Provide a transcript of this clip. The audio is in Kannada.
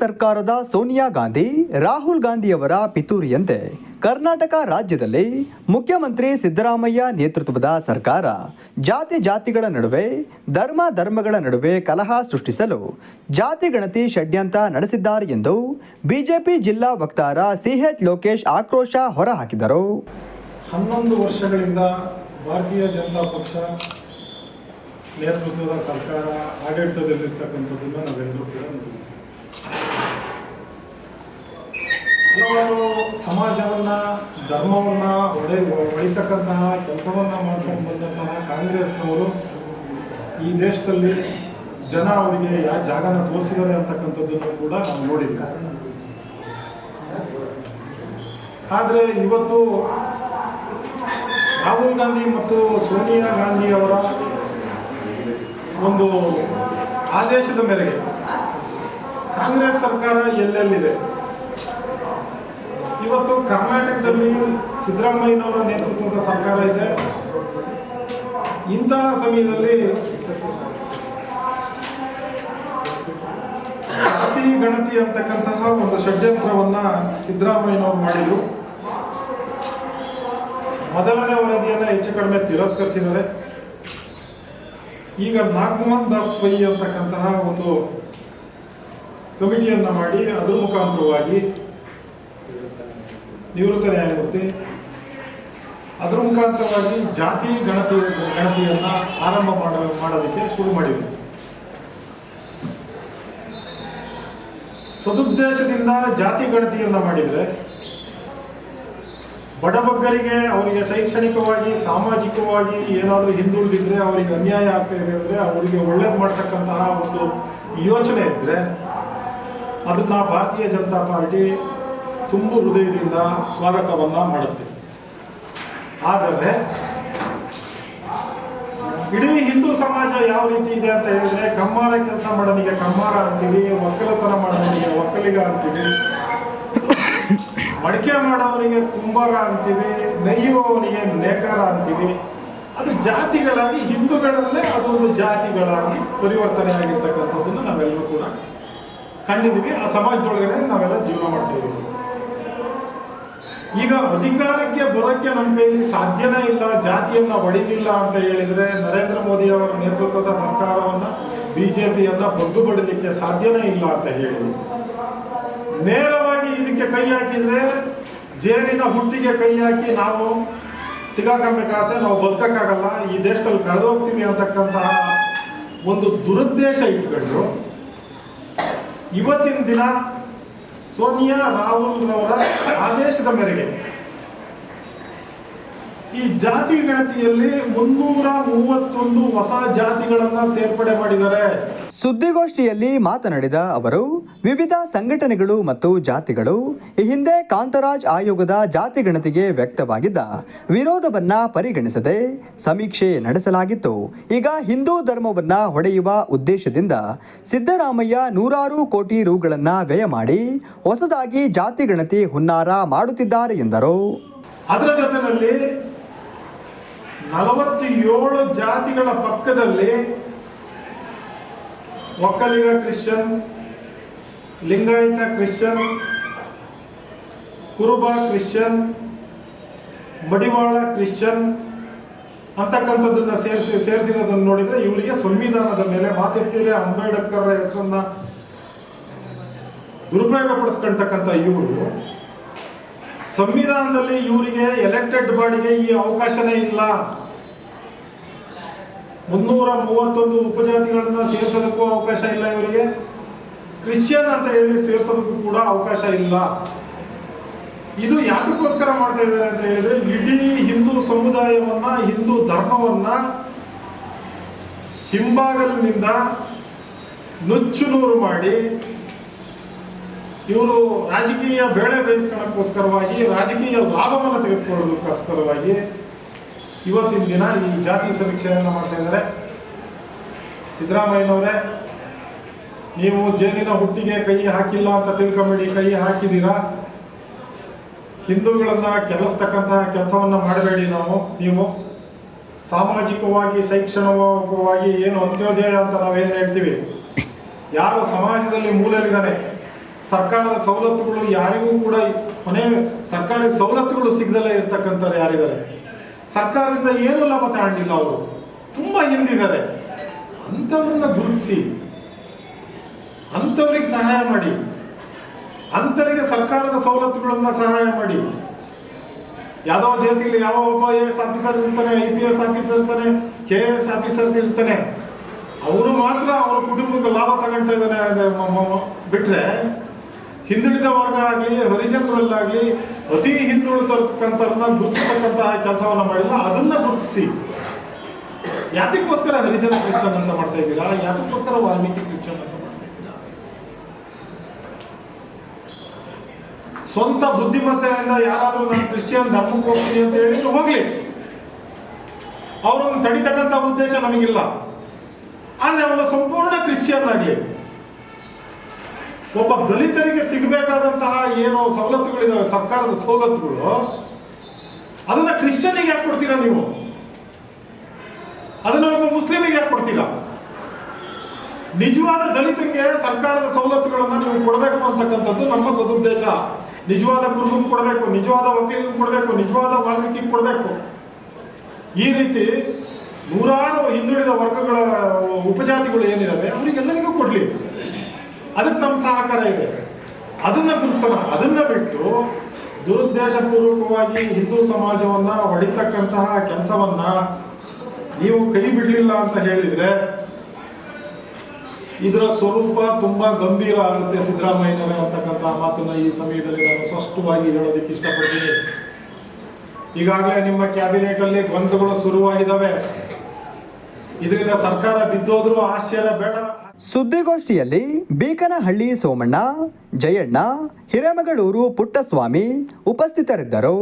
ಸರ್ಕಾರದ ಸೋನಿಯಾ ಗಾಂಧಿ, ರಾಹುಲ್ ಗಾಂಧಿಯವರ ಪಿತೂರಿಯಂತೆ ಕರ್ನಾಟಕ ರಾಜ್ಯದಲ್ಲಿ ಮುಖ್ಯಮಂತ್ರಿ ಸಿದ್ದರಾಮಯ್ಯ ನೇತೃತ್ವದ ಸರ್ಕಾರ ಜಾತಿ ಜಾತಿಗಳ ನಡುವೆ ಧರ್ಮ ಧರ್ಮಗಳ ನಡುವೆ ಕಲಹ ಸೃಷ್ಟಿಸಲು ಜಾತಿ ಗಣತಿ ಷಡ್ಯಂತ್ರ ನಡೆಸಿದ್ದಾರೆ ಎಂದು ಬಿಜೆಪಿ ಜಿಲ್ಲಾ ವಕ್ತಾರ ಸಿಎಚ್ ಲೋಕೇಶ್ ಆಕ್ರೋಶ ಹೊರಹಾಕಿದರು. ಹನ್ನೊಂದು ವರ್ಷಗಳಿಂದ ಭಾರತೀಯ ಜನತಾ ಪಕ್ಷ ನೇತೃತ್ವದ ಸರ್ಕಾರ ಆಡಳಿತದಲ್ಲಿರ್ತಕ್ಕಂಥದ್ದನ್ನು ನಾವೆಲ್ಲರೂ ಕೂಡ ಹಲವಾರು ಸಮಾಜವನ್ನು, ಧರ್ಮವನ್ನು ಒಡೆ, ಒಳಿತಕ್ಕಂತಹ ಕೆಲಸವನ್ನು ಮಾಡ್ಕೊಂಡು ಬಂದಂತಹ ಕಾಂಗ್ರೆಸ್ನವರು ಈ ದೇಶದಲ್ಲಿ ಜನ ಅವರಿಗೆ ಯಾವ ಜಾಗನ ತೋರಿಸಿದ್ದಾರೆ ಅಂತಕ್ಕಂಥದ್ದನ್ನು ಕೂಡ ನಾವು ನೋಡಿದ್ದೀವಿ ಆದರೆ ಇವತ್ತು ರಾಹುಲ್ ಗಾಂಧಿ ಮತ್ತು ಸೋನಿಯಾ ಗಾಂಧಿ ಅವರ ಒಂದು ಆದೇಶದ ಮೇರೆಗೆ ಕಾಂಗ್ರೆಸ್ ಸರ್ಕಾರ ಎಲ್ಲೆಲ್ಲಿದೆ? ಇವತ್ತು ಕರ್ನಾಟಕದಲ್ಲಿ ಸಿದ್ದರಾಮಯ್ಯನವರ ನೇತೃತ್ವದ ಸರ್ಕಾರ ಇದೆ. ಇಂತಹ ಸಮಯದಲ್ಲಿ ಜಾತಿ, ಗಣತಿ ಅಂತಕ್ಕಂತಹ ಒಂದು ಷಡ್ಯಂತ್ರವನ್ನ ಸಿದ್ದರಾಮಯ್ಯನವರು ಮಾಡಿದರು. ಮೊದಲನೇ ವರದಿಯನ್ನ ಹೆಚ್ಚು ಕಡಿಮೆ ತಿರಸ್ಕರಿಸಿದ್ದಾರೆ. ಈಗ ನಾಗಮೋಹನ್ ದಾಸ್ ಪೈ ಅಂತಕ್ಕಂತಹ ಒಂದು ಕಮಿಟಿಯನ್ನ ಮಾಡಿ ಅದರ ಮುಖಾಂತರವಾಗಿ ನಿವೃತ್ತ ನ್ಯಾಯಮೂರ್ತಿ, ಅದರ ಮುಖಾಂತರವಾಗಿ ಜಾತಿ ಗಣತಿ, ಗಣತಿಯನ್ನ ಆರಂಭ ಮಾಡ, ಮಾಡೋದಕ್ಕೆ ಶುರು ಮಾಡಿದೆ ಸದುದ್ದೇಶದಿಂದ ಜಾತಿ ಗಣತಿಯನ್ನ ಮಾಡಿದ್ರೆ ಬಡಬಗ್ಗರಿಗೆ ಅವರಿಗೆ ಶೈಕ್ಷಣಿಕವಾಗಿ, ಸಾಮಾಜಿಕವಾಗಿ ಏನಾದರೂ ಹಿಂದುಳಿದಿದ್ರೆ ಅವರಿಗೆ ಅನ್ಯಾಯ ಆಗ್ತಾ ಇದೆ ಅಂದರೆ ಅವರಿಗೆ ಒಳ್ಳೇದು ಮಾಡ್ತಕ್ಕಂತಹ ಒಂದು ಯೋಚನೆ ಇದ್ದರೆ ಅದನ್ನ ಭಾರತೀಯ ಜನತಾ ಪಾರ್ಟಿ ತುಂಬು ಹೃದಯದಿಂದ ಸ್ವಾಗತವನ್ನ ಮಾಡುತ್ತೆ. ಆದರೆ, ಇಡೀ ಹಿಂದೂ ಸಮಾಜ ಯಾವ ರೀತಿ ಇದೆ ಅಂತ ಹೇಳಿದ್ರೆ, ಕಮ್ಮಾರ ಕೆಲಸ ಮಾಡೋದಿಗೆ ಕಮ್ಮಾರ ಅಂತೀವಿ, ಒಕ್ಕಲತನ ಮಾಡೋದಿಗೆ ಒಕ್ಕಲಿಗ ಅಂತೀವಿ, ಮಡಿಕೆ ಮಾಡೋವನಿಗೆ ಕುಂಬಾರ ಅಂತೀವಿ, ನೆಯ್ಯುವವನಿಗೆ ನೇಕಾರ ಅಂತೀವಿ, ಅದು ಜಾತಿಗಳಾಗಿ ಹಿಂದೂಗಳಲ್ಲೇ ಅದೊಂದು ಜಾತಿಗಳಾಗಿ ಪರಿವರ್ತನೆ ಆಗಿರ್ತಕ್ಕಂಥದ್ದನ್ನು ನಾವೆಲ್ಲರೂ ಕೂಡ ಕಂಡಿದ್ದೀವಿ. ಆ ಸಮಾಜದೊಳಗಡೆ ನಾವೆಲ್ಲ ಜೀವನ ಮಾಡ್ತಾ ಈಗ ಅಧಿಕಾರಕ್ಕೆ ಬರೋಕ್ಕೆ ನಮ್ಮ ಕೈಯಲ್ಲಿ ಸಾಧ್ಯನೇ ಇಲ್ಲ, ಜಾತಿಯನ್ನ ಒಡೆದಿಲ್ಲ ಅಂತ ಹೇಳಿದ್ರೆ ನರೇಂದ್ರ ಮೋದಿ ಅವರ ನೇತೃತ್ವದ ಸರ್ಕಾರವನ್ನ ಬಿಜೆಪಿಯನ್ನ ಬಗ್ಗು ಬಡಲಿಕ್ಕೆ ಸಾಧ್ಯನೇ ಇಲ್ಲ ಅಂತ ಹೇಳಿ. ನೇರವಾಗಿ ಇದಕ್ಕೆ ಕೈ ಹಾಕಿದ್ರೆ ಜೇನಿನ ಹುಟ್ಟಿಗೆ ಕೈ ಹಾಕಿ ನಾವು ಸಿಗಾಕಬೇಕಾದ್ರೆ ನಾವು ಬದುಕಕ್ಕಾಗಲ್ಲ, ಈ ದೇಶದಲ್ಲಿ ಕಳೆದೋಗ್ತೀವಿ ಅಂತಕ್ಕಂತಹ ಒಂದು ದುರುದ್ದೇಶ ಇಟ್ಕೊಂಡು ಇವತ್ತಿನ ದಿನ ಸೋನಿಯಾ ರಾಹುಲ್ ಅವರ ಆದೇಶದ ಮೇರೆಗೆ ಈ ಜಾತಿ ಗಣತಿಯಲ್ಲಿ ಮುನ್ನೂರ ಮೂವತ್ತೊಂದು ಹೊಸ ಜಾತಿಗಳನ್ನ ಸೇರ್ಪಡೆ ಮಾಡಿದ್ದಾರೆ. ಸುದ್ದಿಗೋಷ್ಠಿಯಲ್ಲಿ ಮಾತನಾಡಿದ ಅವರು, ವಿವಿಧ ಸಂಘಟನೆಗಳು ಮತ್ತು ಜಾತಿಗಳು ಈ ಹಿಂದೆ ಕಾಂತರಾಜ್ ಆಯೋಗದ ಜಾತಿ ಗಣತಿಗೆ ವ್ಯಕ್ತವಾಗಿದ್ದ ವಿರೋಧವನ್ನ ಪರಿಗಣಿಸದೆ ಸಮೀಕ್ಷೆ ನಡೆಸಲಾಗಿತ್ತು. ಈಗ ಹಿಂದೂ ಧರ್ಮವನ್ನ ಹೊಡೆಯುವ ಉದ್ದೇಶದಿಂದ ಸಿದ್ದರಾಮಯ್ಯ ನೂರಾರು ಕೋಟಿ ರುಗಳನ್ನ ವ್ಯಯ ಮಾಡಿ ಹೊಸದಾಗಿ ಜಾತಿ ಗಣತಿ ಹುನ್ನಾರ ಮಾಡುತ್ತಿದ್ದಾರೆ ಎಂದರು. ಅದರ ಜೊತೆಯಲ್ಲಿ ನಲವತ್ತೇಳು ಜಾತಿಗಳ ಪಕ್ಕದಲ್ಲಿ Vokkaliga Christian, Lingayat Christian, Kuruba Christian, Madivala Christian ಅಂತಕ್ಕಂಥದ್ದನ್ನ ಸೇರಿಸಿ ಸೇರಿಸಿರೋದನ್ನು ನೋಡಿದ್ರೆ ಇವರಿಗೆ ಸಂವಿಧಾನದ ಮೇಲೆ ಮಾತೆತ್ತಿರೆ ಅಂಬೇಡ್ಕರ್ ಹೆಸರನ್ನ ದುರುಪಯೋಗ ಪಡಿಸ್ಕೊಳ್ತಕ್ಕಂಥ ಇವರು ಸಂವಿಧಾನದಲ್ಲಿ ಇವರಿಗೆ ಎಲೆಕ್ಟೆಡ್ ಬಾಡಿಗೆ ಈ ಅವಕಾಶನೇ ಇಲ್ಲ. ಮುನ್ನೂರ ಮೂವತ್ತೊಂದು ಉಪಜಾತಿಗಳನ್ನು ಸೇರಿಸೋದಕ್ಕೂ ಅವಕಾಶ ಇಲ್ಲ ಇವರಿಗೆ. ಕ್ರಿಶ್ಚಿಯನ್ ಅಂತ ಹೇಳಿ ಸೇರಿಸೋದಕ್ಕೂ ಕೂಡ ಅವಕಾಶ ಇಲ್ಲ. ಇದು ಯಾತಕ್ಕೋಸ್ಕರ ಮಾಡ್ತಾ ಇದ್ದಾರೆ ಅಂತ ಹೇಳಿದ್ರೆ, ಇಡೀ ಹಿಂದೂ ಸಮುದಾಯವನ್ನ, ಹಿಂದೂ ಧರ್ಮವನ್ನ ಹಿಂಭಾಗಲಿನಿಂದ ನುಚ್ಚು ನೂರು ಮಾಡಿ, ಇವರು ರಾಜಕೀಯ ಬೇಳೆ ಬೇಯಿಸ್ಕೊಳ್ಳೋಕ್ಕೋಸ್ಕರವಾಗಿ ರಾಜಕೀಯ ಲಾಭವನ್ನು ತೆಗೆದುಕೊಳ್ಳೋದಕ್ಕೋಸ್ಕರವಾಗಿ ಇವತ್ತಿನ ದಿನ ಈ ಜಾತಿ ಸಮೀಕ್ಷೆಯನ್ನು ಮಾಡ್ತಾ ಇದ್ದಾರೆ. ಸಿದ್ದರಾಮಯ್ಯನವರೇ, ನೀವು ಜೇನಿನ ಹುಟ್ಟಿಗೆ ಕೈ ಹಾಕಿಲ್ಲ ಅಂತ ತಿಳ್ಕೊಂಬೇಡಿ, ಕೈ ಹಾಕಿದ್ದೀರಾ? ಹಿಂದೂಗಳನ್ನ ಕೆಲಸ್ತಕ್ಕಂತಹ ಕೆಲಸವನ್ನ ಮಾಡಬೇಡಿ ನಾವು, ನೀವು. ಸಾಮಾಜಿಕವಾಗಿ, ಶೈಕ್ಷಣಿಕವಾಗಿ ಏನು ಅಂತ್ಯೋದಯ ಅಂತ ನಾವೇನು ಹೇಳ್ತೀವಿ? ಯಾರು ಸಮಾಜದಲ್ಲಿ ಮೂಲೆಯಲ್ಲಿದ್ದಾನೆ? ಸರ್ಕಾರದ ಸವಲತ್ತುಗಳು ಯಾರಿಗೂ ಕೂಡ ಕೊನೆ ಸರ್ಕಾರಿ ಸವಲತ್ತುಗಳು ಸಿಗದಲ್ಲೇ ಇರ್ತಕ್ಕಂಥವ್ರು ಯಾರಿದ್ದಾರೆ? ಸರ್ಕಾರದಿಂದ ಏನು ಲಾಭ ತಗೊಂಡಿಲ್ಲ ಅವರು. ತುಂಬಾ ಹಿಂದಿದ್ದಾರೆ. ಅಂಥವ್ರನ್ನ ಗುರುತಿಸಿ. ಅಂಥವ್ರಿಗೆ ಸಹಾಯ ಮಾಡಿ. ಅಂಥವರಿಗೆ ಸರ್ಕಾರದ ಸವಲತ್ತುಗಳನ್ನ ಸಹಾಯ ಮಾಡಿ. ಯಾವುದೋ ಜಾತಿಯಲ್ಲಿ ಯಾವ ಒಬ್ಬ ಎ ಎಸ್ ಆಫೀಸರ್ ಇರ್ತಾನೆ ಐ ಪಿ ಎಸ್ ಆಫೀಸರ್ ಇರ್ತಾನೆ ಕೆ ಎ ಎಸ್ ಆಫೀಸರ್ ಇರ್ತಾನೆ. ಅವರು ಮಾತ್ರ ಅವರ ಕುಟುಂಬಕ್ಕೆ ಲಾಭ ತಗೊಳ್ತಾ ಇದ್ದಾನೆ ಬಿಟ್ರೆ ಹಿಂದುಳಿದ ವರ್ಗ ಆಗಲಿ, ಹರಿಜನರಲ್ಲಾಗಲಿ, ಅತಿ ಹಿಂದುಳಿದಕ್ಕಂಥವ್ರನ್ನ ಗುರುತಿಸ್ತಕ್ಕಂತಹ ಕೆಲಸವನ್ನ ಮಾಡಿಲ್ಲ ಅದನ್ನ ಗುರುತಿಸಿ. ಯಾತಕ್ಕೋಸ್ಕರ ಹರಿಜನ ಕ್ರಿಶ್ಚಿಯನ್ ಅಂತ ಮಾಡ್ತಾ ಇದ್ದೀರಾ? ಯಾತಕ್ಕೋಸ್ಕರ ವಾಲ್ಮೀಕಿ ಕ್ರಿಶ್ಚಿಯನ್ ಅಂತ ಮಾಡ್ತಾ ಇದ್ದೀರಾ? ಸ್ವಂತ ಬುದ್ಧಿಮತ್ತೆಯಿಂದ ಯಾರಾದ್ರೂ ನಾನು ಕ್ರಿಶ್ಚಿಯನ್, ಧರ್ಮಕ್ಕೆ ಹೋಗ್ತೀನಿ ಅಂತ ಹೇಳಿದ್ರು ಹೋಗ್ಲಿ. ಅವರನ್ನು ತಡಿತಕ್ಕಂಥ ಉದ್ದೇಶ ನಮಗಿಲ್ಲ. ಆದ್ರೆ ಅವನು ಸಂಪೂರ್ಣ ಕ್ರಿಶ್ಚಿಯನ್ ಆಗಲಿ. ಒಬ್ಬ ದಲಿತರಿಗೆ ಸಿಗಬೇಕಾದಂತಹ ಏನು ಸವಲತ್ತುಗಳಿದಾವೆ, ಸರ್ಕಾರದ ಸವಲತ್ತುಗಳು, ಅದನ್ನ ಕ್ರಿಶ್ಚಿಯನಿಗೆ ಯಾಕೆ ಕೊಡ್ತೀರಾ ನೀವು? ಅದನ್ನ ಒಬ್ಬ ಮುಸ್ಲಿಮಿಗೆ ಯಾಕೆ ಕೊಡ್ತೀರಾ? ನಿಜವಾದ ದಲಿತರಿಗೆ ಸರ್ಕಾರದ ಸವಲತ್ತುಗಳನ್ನು ನೀವು ಕೊಡಬೇಕು ಅಂತಕ್ಕಂಥದ್ದು ನಮ್ಮ ಸದುದ್ದೇಶ. ನಿಜವಾದ ಗುರುಗೂ ಕೊಡಬೇಕು, ನಿಜವಾದ ವಕೀಲಿಗೂ ಕೊಡಬೇಕು, ನಿಜವಾದ ವಾಲ್ಮೀಕಿ ಕೊಡಬೇಕು. ಈ ರೀತಿ ನೂರಾರು ಹಿಂದುಳಿದ ವರ್ಗಗಳ ಉಪಜಾತಿಗಳು ಏನಿದಾವೆ, ಅವರಿಗೆಲ್ಲರಿಗೂ ಕೊಡ್ಲಿ. ಅದಕ್ಕೆ ನಮ್ಮ ಸಹಕಾರ ಇದೆ. ಅದನ್ನ ಗುರುಸೋಣ ಅದನ್ನ ಬಿಟ್ಟು ದುರುದ್ದೇಶಪೂರ್ವಕವಾಗಿ ಹಿಂದೂ ಸಮಾಜವನ್ನ ಹೊಡಿತಕ್ಕಂತಹ ಕೆಲಸವನ್ನ ನೀವು ಕೈ ಬಿಡಲಿಲ್ಲ ಅಂತ ಹೇಳಿದ್ರೆ ಇದರ ಸ್ವರೂಪ ತುಂಬಾ ಗಂಭೀರ ಆಗುತ್ತೆ ಸಿದ್ದರಾಮಯ್ಯನವರೇ ಅಂತಕ್ಕಂಥ ಮಾತನ್ನ ಈ ಸಮಯದಲ್ಲಿ ನಾನು ಸ್ಪಷ್ಟವಾಗಿ ಹೇಳೋದಕ್ಕೆ ಇಷ್ಟಪಡ್ತೀನಿ. ಈಗಾಗಲೇ ನಿಮ್ಮ ಕ್ಯಾಬಿನೆಟ್ ಅಲ್ಲಿ ಗೊಂದಲಗಳು ಶುರುವಾಗಿದ್ದಾವೆ. ಇದರಿಂದ ಸರ್ಕಾರ ಬಿದ್ದೋದ್ರು ಆಶ್ಚರ್ಯ ಬೇಡ. ಸುದ್ದಿಗೋಷ್ಠಿಯಲ್ಲಿ ಬೀಕನಹಳ್ಳಿ ಸೋಮಣ್ಣ ಜಯಣ್ಣ ಹಿರೇಮಗಳೂರು ಪುಟ್ಟಸ್ವಾಮಿ ಉಪಸ್ಥಿತರಿದ್ದರು.